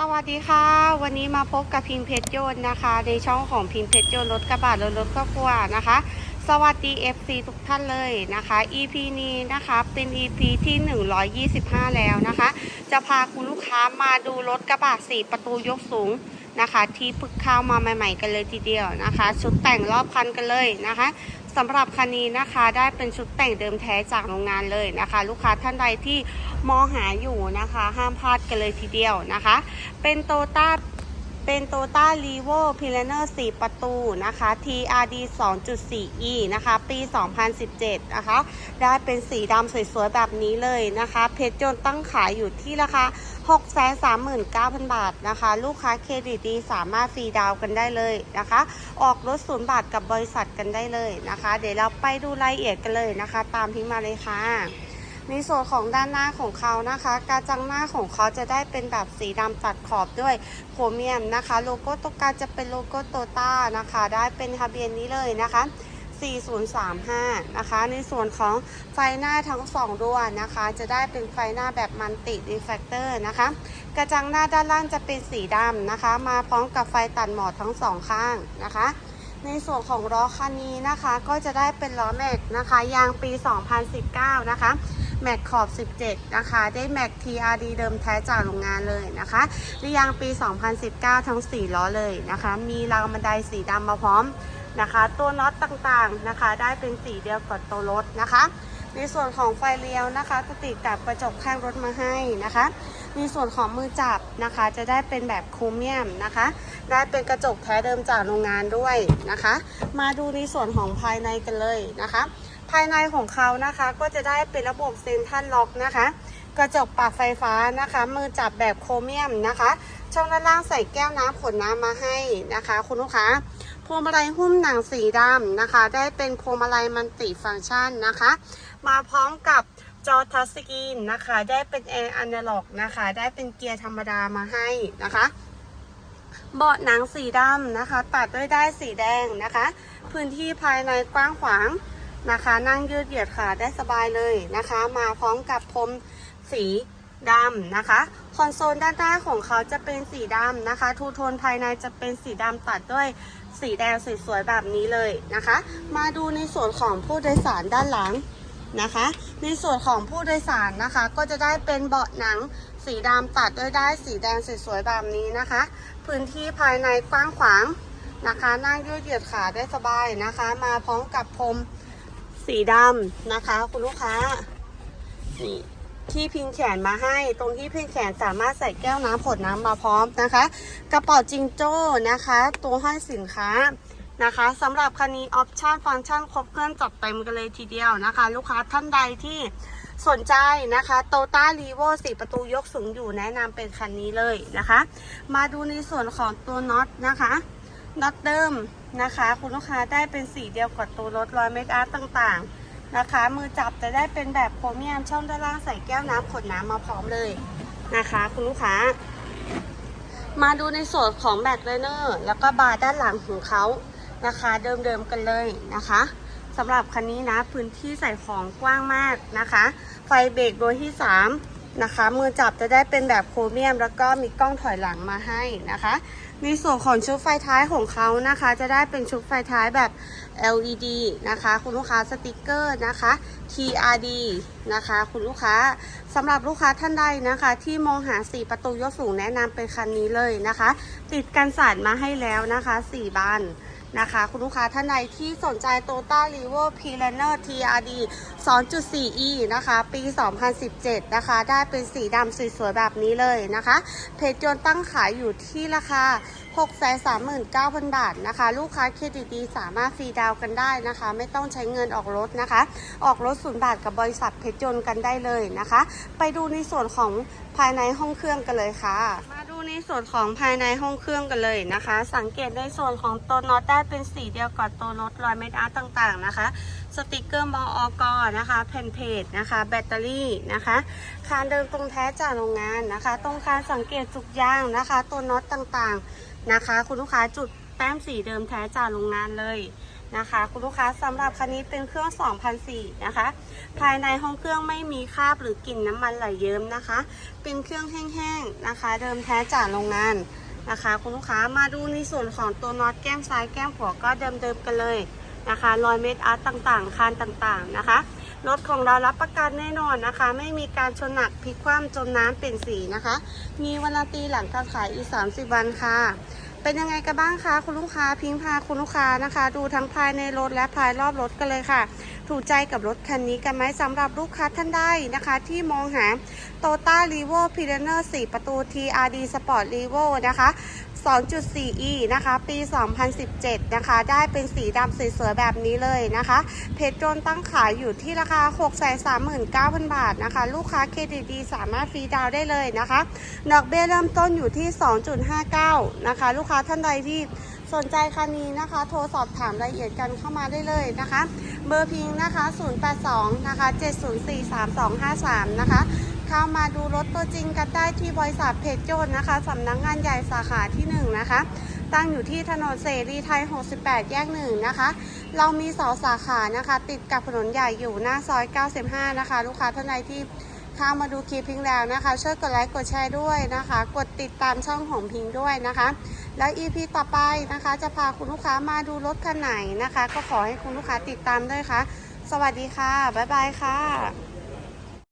สวัสดีค่ะ วันนี้มาพบกับพิมพ์เพชรโยนต์นะคะ ในช่องของพิมพ์เพชรโยนต์รถกระบะรถรถครอบครัวนะคะ สวัสดี FC ทุกท่านเลยนะคะ EP นี้นะคะเป็น EP ที่ 125 แล้วนะคะ จะพาคุณลูกค้ามาดูรถกระบะ4ประตูยกสูงนะคะ ที่เพึ่งเข้ามาใหม่ ๆ กันเลยทีเดียวนะคะ ชุดแต่งรอบคันกันเลยนะคะ สำหรับคันนี้นะคะได้เป็นชุดแต่งเดิมแท้จากโรงงานเลยนะคะ ลูกค้าท่านใดที่มองหาอยู่นะคะ ห้ามพลาดกันเลยทีเดียวนะคะ เป็นโตต้าเป็นโตต้ารีโวพิเลเนอร์4ประตูนะคะ TRD 2.4E นะคะ ปี 2017 นะคะ ได้เป็นสีดำสวยๆ แบบนี้เลยนะคะ เพชรยนตั้งขายอยู่ที่ราคา 639,000 บาทนะคะ ลูกค้าเครดิตดีสามารถฟรีดาวน์กันได้เลยนะคะ ออกรถศูนย์บาทกับบริษัทกันได้เลยนะคะ เดี๋ยวเราไปดูรายละเอียดกันเลยนะคะ ตามที่มาเลยค่ะในส่วนของด้านหน้าของเขานะคะ กระจังหน้าของเขาจะได้เป็นแบบสีดำตัดขอบด้วยโครเมียมนะคะ โลโก้ตรงกางจะเป็นโลโก้โตต้านะคะ ได้เป็นทะเบียนนี้เลยนะคะ 4035 นะคะ ในส่วนของไฟหน้าทั้งสองดวงนะคะ จะได้เป็นไฟหน้าแบบมันติดีแฟกเตอร์นะคะ กระจังหน้าด้านล่างจะเป็นสีดำนะคะ มาพร้อมกับไฟตัดหมอดทั้งสองข้างนะคะ ในส่วนของล้อคันนี้นะคะ ก็จะได้เป็นล้อแม็กนะคะ ยางปี 2019 นะคะ แม็กขอบ 17 นะคะ ได้แม็ก TRD เดิมแท้จากโรงงานเลยนะคะหรือยางปี 2019 ทั้ง 4 ล้อเลยนะคะ มีรางบันไดสีดำมาพร้อมนะคะ ตัวน็อตต่างๆนะคะ ได้เป็นสีเดียวกับตัวรถนะคะ ในส่วนของไฟเลี้ยวนะคะจะติดกับกระจกข้างรถมาให้นะคะในส่วนของมือจับนะคะ จะได้เป็นแบบโครเมียมนะคะ ได้เป็นกระจกแท้เดิมจากโรงงานด้วยนะคะ มาดูในส่วนของภายในกันเลยนะคะ ภายในของเขานะคะก็จะได้เป็นระบบเซ็นทัลล็อกนะคะ กระจกปรับไฟฟ้านะคะ มือจับแบบโครเมียมนะคะ ช่องด้านล่างใส่แก้วน้ำขวดน้ำมาให้นะคะ คุณลูกค้าพวงมาลัยหุ้มหนังสีดำนะคะ ได้เป็นพวงมาลัยมันติฟังก์ชันนะคะ มาพร้อมกับจอทัชสกรีนนะคะ ได้เป็นแอร์อนาล็อกนะคะ ได้เป็นเกียร์ธรรมดามาให้นะคะเบาะหนังสีดำนะคะ ตัดด้วยได้สีแดงนะคะ พื้นที่ภายในกว้างขวาง นะคะ นั่งยืดเหยียดขาได้สบายเลยนะคะ มาพร้อมกับพรมสีดำนะคะ คอนโซลด้านหน้าของเขาจะเป็นสีดำนะคะ ทูโทนภายในจะเป็นสีดำตัดด้วยสีแดงสวยๆแบบนี้เลยนะคะ มาดูในส่วนของผู้โดยสารด้านหลังนะคะ ในส่วนของผู้โดยสารนะคะ ก็จะได้เป็นเบาะหนังสีดำตัดด้วยได้สีแดงสวยๆแบบนี้นะคะ พื้นที่ภายในกว้างขวางนะคะ นั่งยืดเหยียดขาได้สบายนะคะ มาพร้อมกับพรม สีดำนะคะ คุณลูกค้านี่ที่พิงแขนมาให้ ตรงที่พิงแขนสามารถใส่แก้วน้ำผดน้ำมาพร้อมนะคะ กระเป๋าจิงโจ้นะคะ ตัวห้อยสินค้านะคะสำหรับคันนี้ออปชั่นฟังก์ชันครบเครื่องจัดเต็มกันเลยทีเดียวนะคะ ลูกค้าท่านใดที่สนใจนะคะโตต้ารีโวสี่ประตูยกสูงอยู่แนะนำเป็นคันนี้เลยนะคะ มาดูในส่วนของตัวน็อตนะคะน็อตเดิม นะคะ คุณลูกค้าได้เป็นสีเดียวกับตัวรถรอยเมกอาร์ต่างๆนะคะ มือจับจะได้เป็นแบบโครเมียมช่องด้านล่างใส่แก้วน้ำขวดน้ำมาพร้อมเลยนะคะ คุณลูกค้า มาดูในส่วนของแบ็คไลเนอร์แล้วก็บาร์ด้านหลังของเขานะคะเดิมๆกันเลยนะคะสำหรับคันนี้นะพื้นที่ใส่ของกว้างมากนะคะ ไฟเบรกตัวที่ 3 นะคะ มือจับจะได้เป็นแบบโครเมียม แล้วก็มีกล้องถอยหลังมาให้นะคะ ในส่วนของชุดไฟท้ายของเขานะคะ จะได้เป็นชุดไฟท้ายแบบ LED นะคะ คุณลูกค้าสติกเกอร์นะคะ TRD นะคะ คุณลูกค้าสำหรับลูกค้าท่านใดนะคะ ที่มองหา 4 ประตูยกสูงแนะนำเป็นคันนี้เลยนะคะ ติดกันสาดมาให้แล้วนะคะ 4บาน นะคะ คุณลูกค้าท่านใดที่สนใจ t o ต้า r e v o p l a n n e r TRD 2.4E นะคะ ปี 2017 นะคะ ได้เป็นสีดำสวยๆ แบบนี้เลยนะคะ เพจยนต์ตั้งขายอยู่ที่ราคา 639,000 บาทนะคะ ลูกค้าเครดิตดีสามารถฟรีดาวน์กันได้นะคะ ไม่ต้องใช้เงินออกรถนะคะ ออกรถศูนย์บาทกับบริษัทเพชรยนกันได้เลยนะคะ ไปดูในส่วนของภายในห้องเครื่องกันเลยค่ะมา ในส่วนของภายในห้องเครื่องกันเลยนะคะ สังเกตในส่วนของตัวน็อตได้เป็นสีเดียวกับตัวรถรอยเม็ดอาร์ตต่างๆนะคะ สติกเกอร์มออกนะคะแผ่นเพจนะคะ แบตเตอรี่นะคะคานเดิมตรงแท้จากโรงงานนะคะ ตรงคานสังเกตจุกยางนะคะ ตัวน็อตต่างๆนะคะ คุณลูกค้าจุดแต้มสีเดิมแท้จากโรงงานเลย นะคะ คุณลูกค้าสำหรับคันนี้เป็นเครื่อง 2004นะคะ ภายในห้องเครื่องไม่มีคราบหรือกลิ่นน้ำมันไหลเยิ้มนะคะ เป็นเครื่องแห้งๆนะคะ เดิมแท้จากโรงงานนะคะ คุณลูกค้ามาดูในส่วนของตัวน็อตแก้มซ้ายแก้มขวาก็เดิมๆกันเลยนะคะรอยเม็ดอาร์ตต่างๆ คานต่างๆนะคะรถของเรารับประกันแน่นอนนะคะ ไม่มีการชนหนักพลิกคว่ำจมน้ำเปลี่ยนสีนะคะ มีวันตีหลังการขายอีก 30 วันค่ะ เป็นยังไงกันบ้างคะคุณลูกค้าพิงพาคุณลูกค้านะคะ ดูทั้งภายในรถและภายรอบรถกันเลยค่ะ ถูกใจกับรถคันนี้กันไหมสำหรับลูกค้าท่านใดนะคะ ที่มองหา t o y o t a r e v o p i l a n e r 4ประตู TRD Sport r e v o นะคะ 2.4e นะคะ ปี 2017 นะคะ ได้เป็นสีดำสวยๆแบบนี้เลยนะคะ เพชรโจนตั้งขายอยู่ที่ราคา 639,000 บาทนะคะ ลูกค้าเครดิตดีสามารถฟรีดาวได้เลยนะคะ ดอกเบี้ยเริ่มต้นอยู่ที่ 2.59 นะคะ ลูกค้าท่านใดที่สนใจคันนี้นะคะ โทรสอบถามรายละเอียดกันเข้ามาได้เลยนะคะ เบอร์พิงนะคะ 082 นะคะ 7043253 นะคะ เข้ามาดูรถตัวจริงกันได้ที่บริษัทเพชรโจนนะคะสำนักงงานใหญ่สาขาที่1นะคะตั้งอยู่ที่ถนนเสรีไทย 68 แยกหนึ่งนะคะ เรามีเสาสาขานะคะ ติดกับถนนใหญ่อยู่หน้าซอย 95 นะคะ ลูกค้าท่านใดที่เข้ามาดูคลิปพิงแล้วนะคะ ช่วยกดไลค์กดแชร์ด้วยนะคะ กดติดตามช่องของพิงด้วยนะคะ แล้ว EP ต่อไปนะคะ จะพาคุณลูกค้ามาดูรถคันไหนนะคะ ก็ขอให้คุณลูกค้าติดตามด้วยค่ะ สวัสดีค่ะ บ๊ายบายค่ะ